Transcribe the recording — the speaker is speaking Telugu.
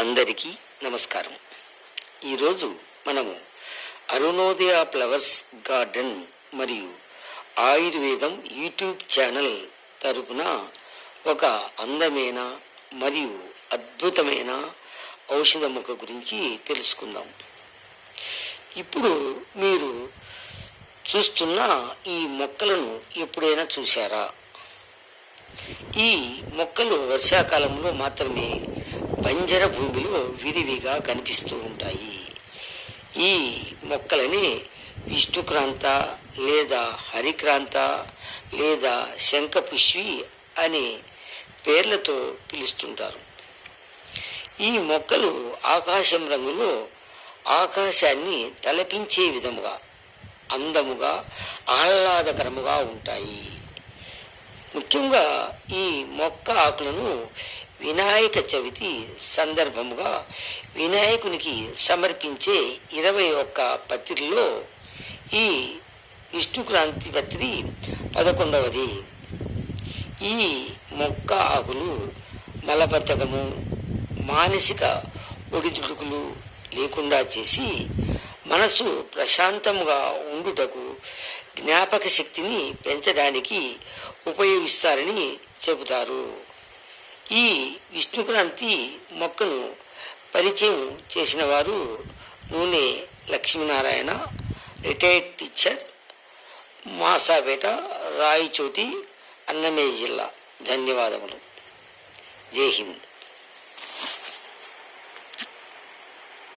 అందరికీ నమస్కారం. ఈరోజు మనము అరుణోదయ ఫ్లవర్స్ గార్డెన్ మరియు ఆయుర్వేదం యూట్యూబ్ ఛానల్ తరపున ఒక అందమైన మరియు అద్భుతమైన ఔషధ మొక్క గురించి తెలుసుకుందాం. ఇప్పుడు మీరు చూస్తున్న ఈ మొక్కలను ఎప్పుడైనా చూశారా? ఈ మొక్కలు వర్షాకాలంలో మాత్రమే బంజర భూమిలో విరివిగా కనిపిస్తూ ఉంటాయి. ఈ మొక్కలని విష్ణుక్రాంత లేదా హరిక్రాంత లేదా శంఖపుష్వి అనే పేర్లతో పిలుస్తుంటారు. ఈ మొక్కలు ఆకాశం రంగులో ఆకాశాన్ని తలపించే విధముగా అందముగా ఆహ్లాదకరముగా ఉంటాయి. ముఖ్యంగా ఈ మొక్క ఆకులను వినాయక చవితి సందర్భముగా వినాయకునికి సమర్పించే ఇరవై ఒక్క పత్రిలో ఈ విష్ణుక్రాంతి పత్రి పదకొండవది. ఈ మొక్క ఆకులు మలబద్ధకము మానసిక ఒడిదుడుకులు లేకుండా చేసి మనసు ప్రశాంతముగా ఉండుటకు జ్ఞాపక శక్తిని పెంచడానికి ఉపయోగిస్తారని చెబుతారు. ఈ విష్ణుక్రాంతి మొక్కను పరిచయం చేసిన వారు నూనె లక్ష్మీనారాయణ రిటైర్డ్ టీచర్ మాసాపేట రాయచోటి అన్నమయ్య జిల్లా. ధన్యవాదములు. జై హింద్.